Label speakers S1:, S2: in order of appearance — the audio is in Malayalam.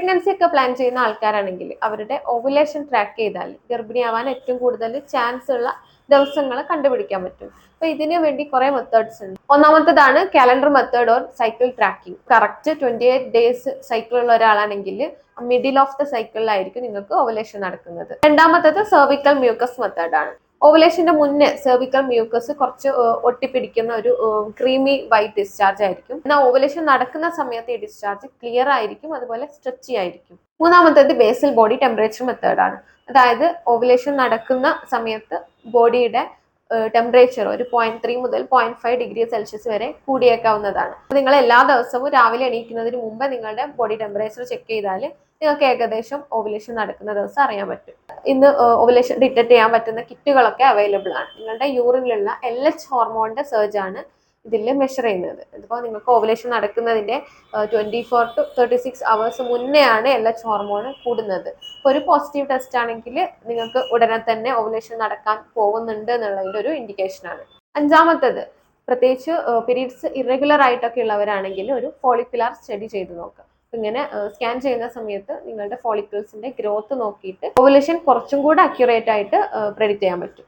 S1: പ്രഗ്നൻസി ഒക്കെ പ്ലാൻ ചെയ്യുന്ന ആൾക്കാരാണെങ്കിൽ അവരുടെ ഓവുലേഷൻ ട്രാക്ക് ചെയ്താൽ ഗർഭിണിയാവാൻ ഏറ്റവും കൂടുതൽ ചാൻസ് ഉള്ള ദിവസങ്ങൾ കണ്ടുപിടിക്കാൻ പറ്റും. അപ്പൊ ഇതിനു വേണ്ടി കുറെ മെത്തേഡ്സ് ഉണ്ട്. ഒന്നാമത്തേതാണ് calendar method or cycle tracking correct twenty eight days cycle ഉള്ള ഒരാളാണെങ്കിൽ മിഡിൽ ഓഫ് ദ സൈക്കിളിലായിരിക്കും നിങ്ങൾക്ക് ഓവലേഷൻ നടക്കുന്നത്. രണ്ടാമത്തത് സെർവിക്കൽ മ്യൂക്കസ് മെത്തേഡാണ് ഓവുലേഷന്റെ മുന്നേ സെർവിക്കൽ മ്യൂക്കസ് കുറച്ച് ഒട്ടിപ്പിടിക്കുന്ന ഒരു ക്രീമി വൈറ്റ് ഡിസ്ചാർജ് ആയിരിക്കും. എന്നാൽ ഓവലേഷൻ നടക്കുന്ന സമയത്ത് ഈ ഡിസ്ചാർജ് ക്ലിയർ ആയിരിക്കും അതുപോലെ സ്ട്രെച്ചി ആയിരിക്കും. മൂന്നാമത്തേത് ബേസിൽ ബോഡി ടെമ്പറേച്ചർ മെത്തേഡ് ആണ്. അതായത് ഓവലേഷൻ നടക്കുന്ന സമയത്ത് ബോഡിയുടെ ടെമ്പറേച്ചർ ഒരു പോയിന്റ് ത്രീ മുതൽ പോയിന്റ് ഫൈവ് ഡിഗ്രി സെൽഷ്യസ് വരെ കൂടിയേക്കാവുന്നതാണ്. നിങ്ങൾ എല്ലാ ദിവസവും രാവിലെ എണീക്കുന്നതിന് മുമ്പ് നിങ്ങളുടെ ബോഡി ടെമ്പറേച്ചർ ചെക്ക് ചെയ്താൽ നിങ്ങൾക്ക് ഏകദേശം ഓവുലേഷൻ നടക്കുന്ന ദിവസം അറിയാൻ പറ്റും. ഇന്ന് ഓവുലേഷൻ ഡിറ്റക്ട് ചെയ്യാൻ പറ്റുന്ന കിറ്റുകളൊക്കെ അവൈലബിൾ ആണ്. നിങ്ങളുടെ യൂറിനിലുള്ള എൽ എച്ച് ഹോർമോണിന്റെ സർജ് ആണ് ഇതിൽ മെഷർ ചെയ്യുന്നത്. ഇതിപ്പോൾ നിങ്ങൾക്ക് ovulation നടക്കുന്നതിന്റെ twenty four to thirty six hours മുന്നേ ആണ് എൽ എച്ച് ഹോർമോൺ കൂടുന്നത്. ഇപ്പോൾ ഒരു പോസിറ്റീവ് ടെസ്റ്റ് ആണെങ്കിൽ നിങ്ങൾക്ക് ഉടനെ തന്നെ ഓവുലേഷൻ നടക്കാൻ പോകുന്നുണ്ട് എന്നുള്ളതിന്റെ ഒരു ഇൻഡിക്കേഷൻ ആണ്. അഞ്ചാമത്തത് പ്രത്യേകിച്ച് പീരീഡ്സ് ഇറഗുലർ ആയിട്ടൊക്കെ ഉള്ളവരാണെങ്കിൽ ഒരു ഫോളിക്കുലാർ സ്റ്റഡി ചെയ്ത് നോക്കുക. ഇങ്ങനെ സ്കാൻ ചെയ്യുന്ന സമയത്ത് നിങ്ങളുടെ ഫോളിക്കിൾസിന്റെ ഗ്രോത്ത് നോക്കിയിട്ട് ഓവുലേഷൻ കുറച്ചും കൂടെ അക്യുറേറ്റ് ആയിട്ട് പ്രെഡിക്റ്റ് ചെയ്യാൻ പറ്റും.